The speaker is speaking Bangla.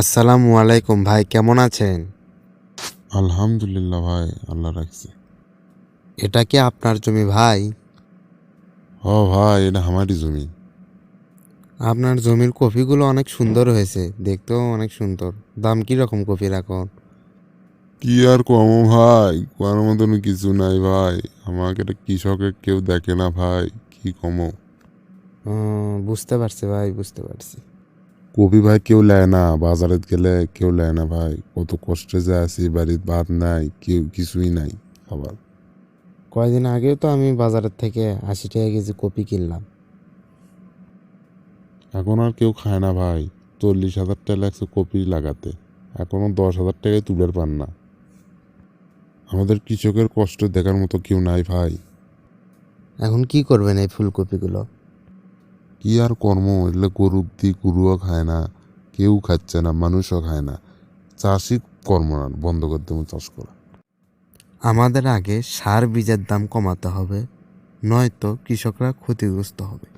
আসসালামু আলাইকুম ভাই কেমন আছেন? আলহামদুলিল্লাহ ভাই আল্লাহ রাখছে। এটা কি আপনার জমি ভাই? হ ভাই এটা আমারই জমি। আপনার জমির কফিগুলো অনেক সুন্দর হয়েছে দেখতেও অনেক সুন্দর। দাম কি রকম কফির এখন? কি আর কম ভাই কোয়ার মতন কিছু নাই ভাই। আমাকে এটা কৃষকের কেউ দেখে না ভাই কি কমো। বুঝতে পারছি ভাই বুঝতে পারছি। কপি ভাই কেউ নেয় না বাজারে গেলে কেউ নেয় না ভাই। কত কষ্টে যে আছি বাড়ির ভাত নাই কেউ কিছুই নাই খাবার কয়দিন আগেও তো আমি বাজারের থেকে আশি টাকা কেজি কপি কিনলাম। এখন আর কেউ খায় না ভাই। চল্লিশ হাজার টাকা লাগছে কপি লাগাতে। এখনও দশ হাজার টাকায় তুলের পান না। আমাদের কৃষকের কষ্ট দেখার মতো কেউ নাই ভাই। এখন কি করবেন এই ফুলকপিগুলো? কি আর কর্ম? এগুলো গরু দি গরুও খায় না, কেউ খাচ্ছে না, মানুষও খায় না। চাষই কর্ম না, বন্ধ করে দেবো চাষ করা। আমাদের আগে সার বীজের দাম কমাতে হবে, নয়তো কৃষকরা ক্ষতিগ্রস্ত হবে।